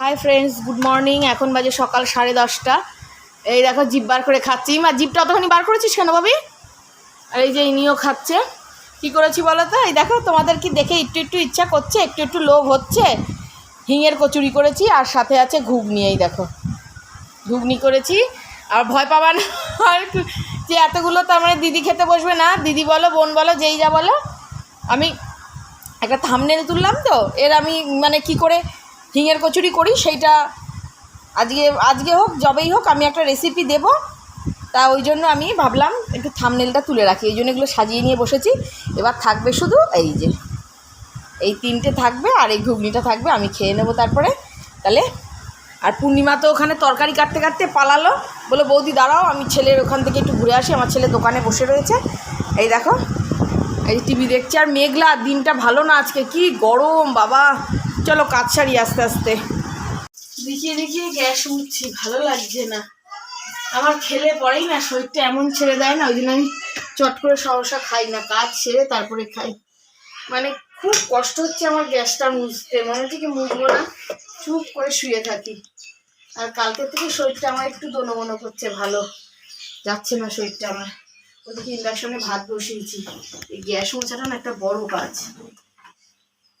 Hi friends good morning এখন বাজে সকাল সাড়ে দশটা। এই দেখো জিপ বার করে খাচ্ছি। মা, জিপটা অতখানি বার করেছিস কেন ভাবি? আর এই যে ইনিও খাচ্ছে। কি করেছি বলো তো? এই দেখো, তোমাদের কি দেখে একটু একটু ইচ্ছা করছে, একটু একটু লোভ হচ্ছে? হিঙের কচুরি করেছি, আর সাথে আছে ঘুগনি, এই দেখো। ঘুগনি করেছি। আর ভয় পাবা না, আর যে এতগুলো তার মানে দিদি খেতে বসবে না। দিদি বলো, বোন বলো, যেই যা বলো। আমি একটা থামনেল তুললাম তো, এর আমি মানে কি করে হিঙের কচুরি করি, সেইটা আজকে আজকে হোক, যবেই হোক, আমি একটা রেসিপি দেব। তা ওই জন্য আমি ভাবলাম একটু থামনেলটা তুলে রাখি। এই জন্য এগুলো সাজিয়ে নিয়ে বসেছি। এবার থাকবে শুধু এই যে, এই তিনটে থাকবে আর এই ঘুগনিটা থাকবে, আমি খেয়ে নেব তারপরে। তাহলে, আর পূর্ণিমা তো ওখানে তরকারি কাটতে কাটতে পালালো। বলে, বৌদি, দাঁড়াও, আমি ছেলের ওখান থেকে একটু ঘুরে আসি, আমার ছেলে দোকানে বসে রয়েছে। এই দেখো, এই টিভি দেখছি। আর মেঘলা, দিনটা ভালো না আজকে, কি গরম, বাবা। চলো কাজ সারি আস্তে আস্তে। দেখিয়ে দেখিয়ে গ্যাস উঠছি ভালো লাগছে না। আমার খেলে পরেই না শরীরটা এমন ছেড়ে দেয় না, ওই জন্য আমি চট করে সহসা খাই না, কাজ সেরে তারপরে খাই। মানে খুব কষ্ট হচ্ছে আমার গ্যাসটা মুছতে মনে হচ্ছে কি মুছবো না, চুপ করে শুয়ে থাকি। আর কালকে থেকে শরীরটা আমার একটু দনমনো করছে, ভালো। যাচ্ছে না শরীরটা আমার। ওদিকে ইন্ডাকশনে ভাত বসিয়েছি। এই গ্যাস মোছাটা না একটা বড় কাজ।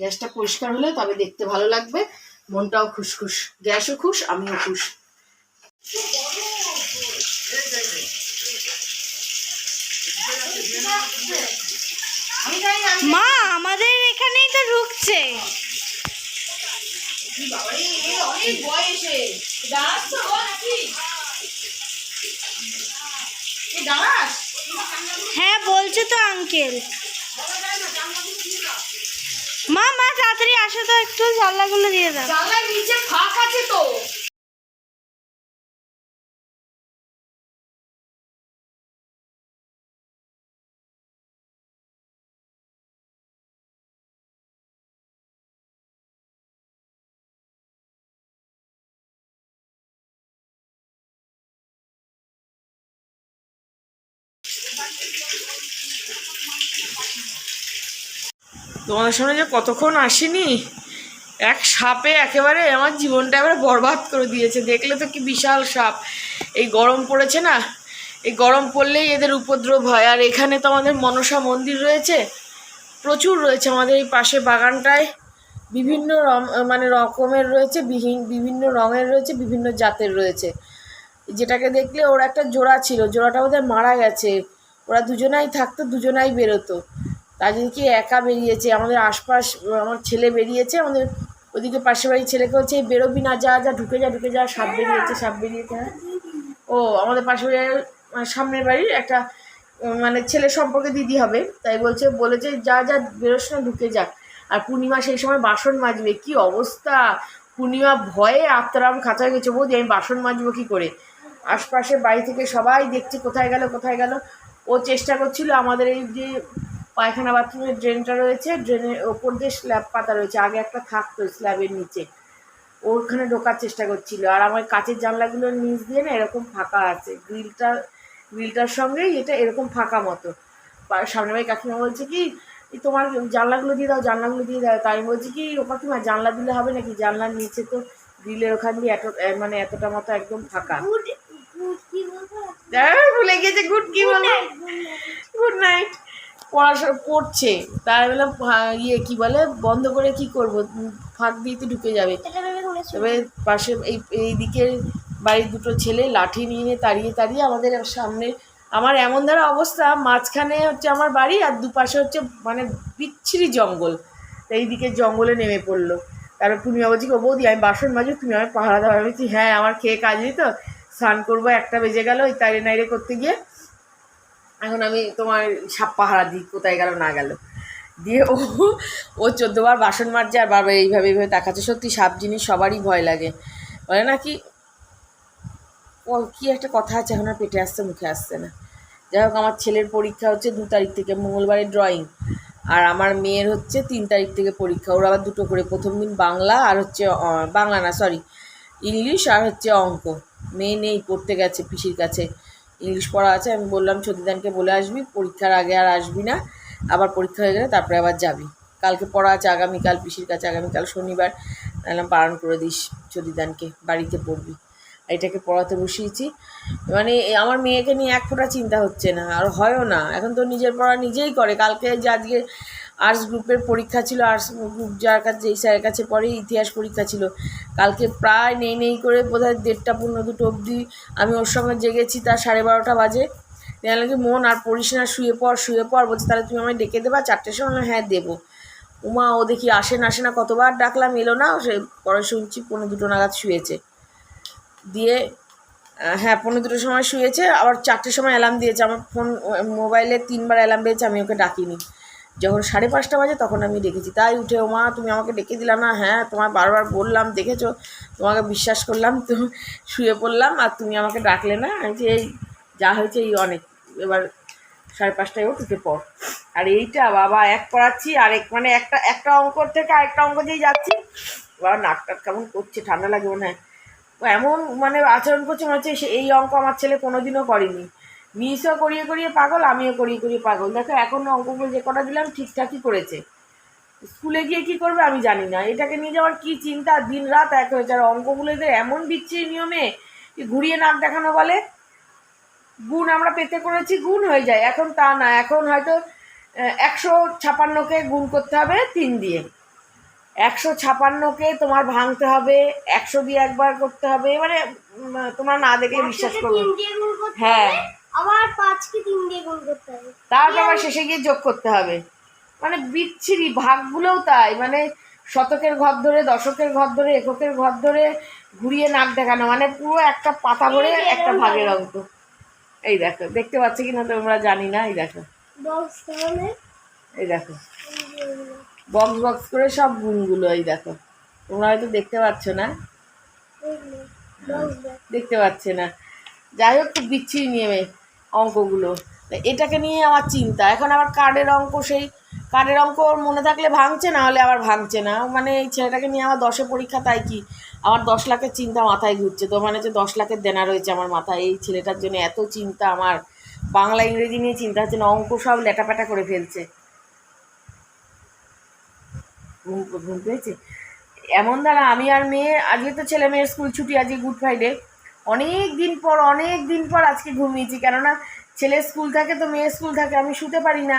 গ্যাসটা পরিষ্কার হলে তবে দেখতে ভালো লাগবে। মনটাও খুশখুশ, গ্যাসও খুশ, আমিও খুশ। মা, আমাদের এখানেই তো ঢুকছে। হ্যাঁ বলছে তো আঙ্কেল মা মা তাড়াতাড়ি আসো তো একটু জানলাগুলো দিয়ে দাও। জানলার নিচে ফাঁক আছে তো। তোমাদের সামনে যে কতক্ষণ আসেনি? এক সাপে একেবারে আমার জীবনটা এবারে বরবাদ করে দিয়েছে। দেখলে তো কি বিশাল সাপ। এই গরম পড়েছে না? এই গরম পড়লেই এদের উপদ্রব হয়। আর এখানে তো আমাদের মনসা মন্দির রয়েছে। প্রচুর রয়েছে আমাদের এই পাশে বাগানটায়। বিভিন্ন মানে রকমের রয়েছে বিভিন্ন রঙের রয়েছে, বিভিন্ন জাতের রয়েছে। যেটাকে দেখলে ওর একটা জোড়া ছিল। জোড়াটা বোধহয় মারা গেছে। ওরা দুজনাই থাকতো, দুজনাই বেরোতো। তার জন্য কি একা বেরিয়েছে? আমাদের আশপাশ, আমার ছেলে বেরিয়েছে, আমাদের ওদিকে পাশের বাড়ির ছেলেকে হচ্ছে "এই বেরোবি না, যা যা, ঢুকে যা ঢুকে যা, সাপ বেরিয়েছে সাপ বেরিয়েছে হ্যাঁ? ও, আমাদের পাশের বাড়ির মানে সামনের বাড়ির একটা মানে ছেলে সম্পর্কে দিদি হবে, তাই বলছে, বলেছে, যা যা, বেরোস না, ঢুকে যা। আর পূর্ণিমা সেই সময় বাসন মাজবে, কি অবস্থা? পূর্ণিমা ভয়ে আত্মারাম খাঁচায় গেছে, বৌদি, আমি বাসন মাজবো কি করে? আশপাশের বাড়ি থেকে সবাই দেখছে, কোথায় গেল কোথায় গেল। ও চেষ্টা করছিল আমাদের এই যে পায়খানা বাথরুমের ড্রেনটা রয়েছে ড্রেনের ওপর দিয়ে স্ল্যাব পাতা রয়েছে আগে একটা থাকতো স্ল্যাবের নিচে। ওখানে ঢোকার চেষ্টা করছিল। আর আমার কাচের জানলাগুলোর নিচ দিয়ে না এরকম ফাঁকা আছে। গ্রিলটা গ্রিলটার সঙ্গেই এটা এরকম ফাঁকা মতো। সামনে বাড়ি কাকিমা বলছে কি তোমার জানলাগুলো দিয়ে দাও জানলাগুলো দিয়ে দাও। তাই বলছি কি ও কাকিমা জানলা দিলে হবে নাকি? জানলার নিচে তো গ্রিলের ওখান দিয়ে এত মানে এতটা মতো একদম ফাঁকা। ভুলে গেছে গুড কি বলে গুড নাইট পড়াশোনা পড়ছে। তার ফা- ইয়ে কি বলে? বন্ধ করে কি করব? ফাঁক দিয়ে তো ঢুকে যাবে। তবে পাশে এই এই দিকের বাড়ির দুটো ছেলে লাঠি নিয়ে তাড়িয়ে তাড়িয়ে আমাদের সামনে, আমার এমন ধরা অবস্থা, মাঝখানে হচ্ছে আমার বাড়ি আর দুপাশে হচ্ছে মানে বিচ্ছিরি জঙ্গল। তো এই দিকে জঙ্গলে নেমে পড়ল। তারপর পূর্ণিমা বলছি "ও বৌদি আমি বাসন মাজি, তুমি আমার পাহারা দেওয়া আমি হ্যাঁ আমার খেয়ে কাজ তো। স্নান করব, একটা বেজে গেল, ওই তাইরে নাইরে করতে গিয়ে এখন আমি তোমার সাপ পাহারা দিই, কোথায় গেল না গেল। দিয়ে ও ও চোদ্দবার বাসন মারছে আর বারবার এইভাবে এইভাবে তাকাচ্ছে সত্যি সাপ জিনিস সবারই ভয় লাগে। বলে না কি? ও কি একটা কথা আছে এখন আর পেটে আসছে, মুখে আসছে না। যাই হোক, আমার ছেলের পরীক্ষা হচ্ছে দু তারিখ থেকে মঙ্গলবারে ড্রয়িং আর আমার মেয়ের হচ্ছে তিন তারিখ থেকে পরীক্ষা। ওর আবার দুটো করে, প্রথম দিন বাংলা আর হচ্ছে বাংলা না সরি ইংলিশ আর হচ্ছে অঙ্ক। মেয়ে নেই, পড়তে গেছে, পিসির কাছে। ইংলিশ পড়া আছে, আমি বললাম, সতীদানকে বলে আসবি, পরীক্ষার আগে আর আসবি না, আবার পরীক্ষা হয়ে গেলে তারপরে আবার যাবি। কালকে পড়া আছে, আগামীকাল, পিসির কাছে আগামীকাল শনিবার এলাম পালন করে দিস চরিদানকে বাড়িতে পড়বি। এটাকে পড়াতে বসিয়েছি। মানে আমার মেয়েকে নিয়ে এক ফোঁটা চিন্তা হচ্ছে না, আর হয়ও না। এখন তো নিজের পড়া নিজেই করে। কালকে যে আজকে আর্টস গ্রুপের পরীক্ষা ছিল আর্টস গ্রুপ যার কাছে যেই স্যারের কাছে পড়ে ইতিহাস পরীক্ষা ছিল। কালকে প্রায় নেই নেই করে বোধহয় দেড়টা পনেরো দুটো অবধি আমি ওর সঙ্গে জেগেছি, তার সাড়ে বারোটা বাজে। দেখা লাগে মন আর পড়িস না, শুয়ে পড় শুয়ে পড়, বলছে, তাহলে তুমি আমায় ডেকে দেবা, চারটের সময় হ্যাঁ দেবো। উমা, ও দেখি আসে না আসে না, কতবার ডাকলাম, এলো না, সে পরে শুনছি পনেরো দুটো নাগাদ শুয়েছে। দিয়ে হ্যাঁ পনেরো দুটোর সময় শুয়েছে, আবার চারটের সময় অ্যালার্ম দিয়েছে, আমার ফোন মোবাইলে তিনবার অ্যালার্ম পেয়েছে আমি ওকে ডাকিনি। যখন সাড়ে পাঁচটা বাজে তখন আমি ডেকেছি। তাই উঠে ও মা তুমি আমাকে ডেকে দিলা না? হ্যাঁ তোমার বারবার বললাম, দেখেছ? তোমাকে বিশ্বাস করলাম, তো শুয়ে পড়লাম, আর তুমি আমাকে ডাকলে না? আমি যে এই, যা হয়েছে এই অনেক। এবার সাড়ে পাঁচটায় ও উঠে পড়। আর এইটা বাবা, এক পড়াচ্ছি, আর এক মানে একটা একটা অঙ্ক থেকে আরেকটা অঙ্ক দিয়ে যাচ্ছি। বাবা, নাক টাক কেমন করছে, ঠান্ডা লাগে মনে হয়। এমন মানে আচরণ করছে মনে হচ্ছে এই অঙ্ক আমার ছেলে কোনোদিনও করেনি। মিসও করিয়ে করিয়ে পাগল আমিও করিয়ে করিয়ে পাগল। দেখো এখন অঙ্কগুলো যে কটা দিলাম ঠিকঠাকই করেছে। স্কুলে গিয়ে কি করবে আমি জানি না। এটাকে নিয়ে যাওয়ার কি চিন্তা? দিন রাত এক হয়েছে। আর অঙ্কগুলো এদের এমন বিচ্ছিরি নিয়মে কি ঘুরিয়ে নাক দেখানো বলে। গুণ আমরা পেতে করেছি গুণ হয়ে যায়। এখন তা না। এখন হয়তো একশো ছাপান্নকে গুণ করতে হবে তিন দিয়ে। একশো ছাপান্নকে তোমার ভাঙতে হবে একশো দিয়ে একবার করতে হবে। মানে তোমরা না দেখলে বিশ্বাস করবে হ্যাঁ। আবার পাঁচকে তিন দিয়ে গুণ করতে হবে। তারপর আবার শেষে গিয়ে যোগ করতে হবে। মানে বিচ্ছিরি ভাগগুলোও তাই মানে শতকের ঘর ধরে দশকের ঘর ধরে এককের ঘর ধরে ঘুরিয়ে নাক দেখানো মানে পুরো একটা পাতা ভরে একটা ভাগের অঙ্ক এই দেখো দেখতে পাচ্ছ কিনা তোমরা জানি না এই দেখো। এই দেখো। বক্স বক্স করে সব গুণগুলো এই দেখো। তোমরা হয়তো দেখতে পাচ্ছ না? দেখতে পাচ্ছে না? যাই হোক খুব বিচ্ছিরি নিয়মে অঙ্কগুলো। এটাকে নিয়ে আমার চিন্তা। এখন আবার কার্ডের অঙ্ক সেই, কার্ডের অঙ্ক মনে থাকলে ভাঙছে, না হলে আবার ভাঙছে না। মানে এই ছেলেটাকে নিয়ে আমার দশে পরীক্ষা, তাই কি? আমার দশ লাখের চিন্তা মাথায় ঘুরছে। তো মানে হচ্ছে দশ লাখের দেনা রয়েছে আমার মাথায়, এই ছেলেটার জন্য এত চিন্তা আমার। বাংলা, ইংরেজি নিয়ে চিন্তা হচ্ছে না, অঙ্ক সব লেটাপাটা করে ফেলছে। ঘুম পেয়েছে? এমন দ্বারা আমি আর মেয়ে, আজকে তো ছেলে মেয়ের স্কুল ছুটি, আজকে গুড ফ্রাইডে অনেক দিন পর অনেক দিন পর আজকে ঘুমিয়েছি, কেননা ছেলে স্কুল থাকে তো, মেয়ে স্কুল থাকে, আমি শুতে পারি না।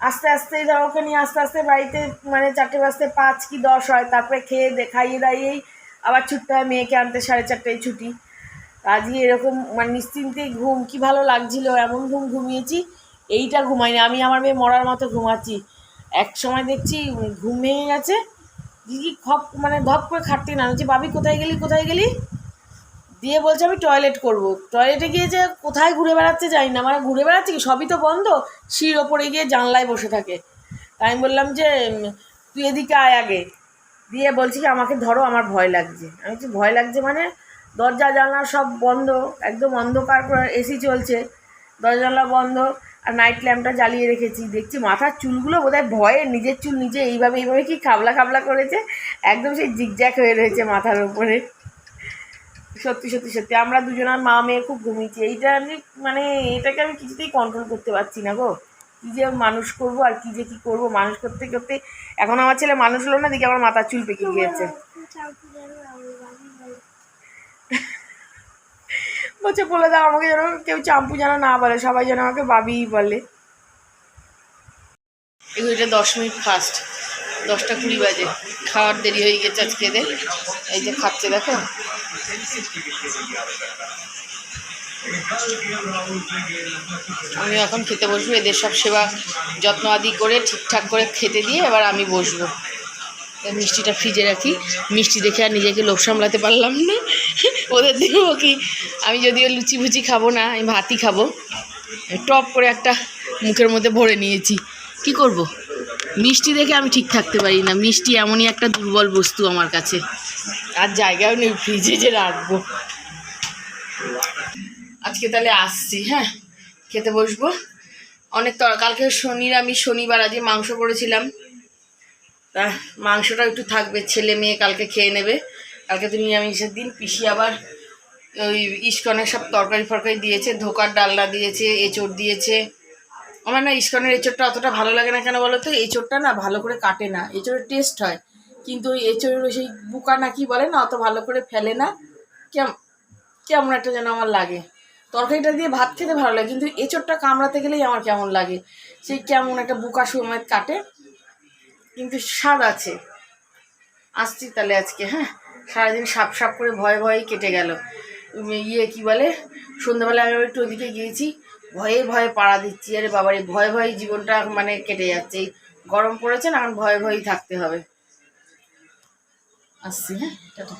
আস্তে আস্তে ধর ওকে নিয়ে আস্তে আস্তে বাড়িতে মানে চারটে বাজতে পাঁচ কি দশ হয়, তারপরে খেয়ে খাইয়ে দাইয়েই আবার ছুটতে হয়, মেয়েকে আনতে সাড়ে চারটায় ছুটি। আজকে এরকম মানে নিশ্চিন্তে ঘুম, কি ভালো লাগছিল, এমন ঘুম ঘুমিয়েছি, এইটা ঘুমাইনি। আমি আমার মেয়ে মরার মতো ঘুমাচ্ছি। এক সময় দেখছি ঘুম ভেঙে গেছে, দিদি খপ মানে ধপ করে খাটতে না বাবি, কোথায় গেলি কোথায় গেলি? দিয়ে বলছে আমি টয়লেট করব। টয়লেটে গিয়ে যে কোথায় ঘুরে বেড়াচ্ছে জানি না। মানে ঘুরে বেড়াচ্ছে কি? সবই তো বন্ধ। শির ওপরে গিয়ে জানলায় বসে থাকে। তাই আমি বললাম যে তুই এদিকে আয় আগে। দিয়ে বলছি কি, আমাকে ধরো, আমার ভয় লাগছে। আমি বলছি, ভয় লাগছে মানে? দরজা, জানলা সব বন্ধ। একদম অন্ধকার করে এসি চলছে। দরজা, জানলা বন্ধ। আর নাইট ল্যাম্পটা জ্বালিয়ে রেখেছি। দেখছি মাথার চুলগুলো বোধহয় ভয়ে নিজের চুল নিজে এইভাবে এইভাবে কি খাবলা খাবলা করেছে। একদম সেই জিগজ্যাক হয়ে রয়েছে মাথার উপরে। সত্যি সত্যি সত্যি। আমরা দুজনের মা, মেয়ে খুব ঘুমিয়েছি। এইটা আমি মানে এটাকে আমি কিছুতেই কন্ট্রোল করতে পারছি না গো। কী যে মানুষ করব আর কী যে কী করব, মানুষ করতে করতে। এখন আমার ছেলে মানুষ হলো না, দেখি আমার মাথার চুল পেকে গিয়েছে। বলছে, বলে দাও, আমাকে যেন কেউ চাম্পু যেন না বলে, সবাই যেন আমাকে বাবিই বলে। এটা দশ মিনিট ফাস্ট দশটা কুড়ি বাজে। খাওয়ার দেরি হয়ে গেছে আজকে এদের। এই যে খাচ্ছে, দেখো। আমি এখন খেতে বসবো, এদের সব সেবা যত্ন আদি করে ঠিকঠাক করে খেতে দিয়ে এবার আমি বসবো। মিষ্টিটা ফ্রিজে রাখি। মিষ্টি দেখে আর নিজেকে লোভ সামলাতে পারলাম না। ওদের দেবো কি, আমি যদিও লুচি ফুচি খাব না, আমি ভাতই খাব। টপ করে একটা মুখের মধ্যে ভরে নিয়েছি। কি করব? মিষ্টি দেখে আমি ঠিক থাকতে পারি না। মিষ্টি এমনই একটা দুর্বল বস্তু আমার কাছে। আর জায়গাও নেই ফ্রিজে যে রাখব। আজকে তাহলে আসছি হ্যাঁ? খেতে বসবো। অনেক তর, কালকে শনির আমি শনিবার আজকে মাংস করেছিলাম। তা মাংসটা একটু থাকবে, ছেলে মেয়ে কালকে খেয়ে নেবে। কালকে তো নিরামিষের দিন, পিসি আবার ওই ইস্কনের সব তরকারি ফরকারি দিয়েছে, ধোকার ডালনা দিয়েছে, এঁচড় দিয়েছে। আমার না ইস্কনের এঁচড়টা অতটা ভালো লাগে না কেন বলো তো এঁচড়টা না ভালো করে কাটে না, এঁচড়ের টেস্ট হয়। কিন্তু ওই এঁচড়ের সেই বুকা না কি বলে না, অত ভালো করে ফেলে না। কেমন কেমন একটা যেন আমার লাগে। তরকারিটা দিয়ে ভাত খেতে ভালো লাগে, কিন্তু এঁচড়টা কামড়াতে গেলেই আমার কেমন লাগে। সেই কেমন একটা বুকা সময় কাটে, কিন্তু স্বাদ আছে। আসছি তাহলে আজকে হ্যাঁ? সারাদিন সাপ সাপ করে ভয়ে ভয়ে কেটে গেল। ইয়ে কি বলে সন্ধ্যাবেলা আমি একটু ওদিকে গিয়েছি, ভয়ে ভয়ে পাড়া দিচ্ছি। আরে বাবার এই ভয়ে ভয়ে জীবনটা মানে কেটে যাচ্ছে। গরম পড়েছে না, এখন ভয়ে ভয়েই থাকতে হবে। আসছি হ্যাঁ টাটা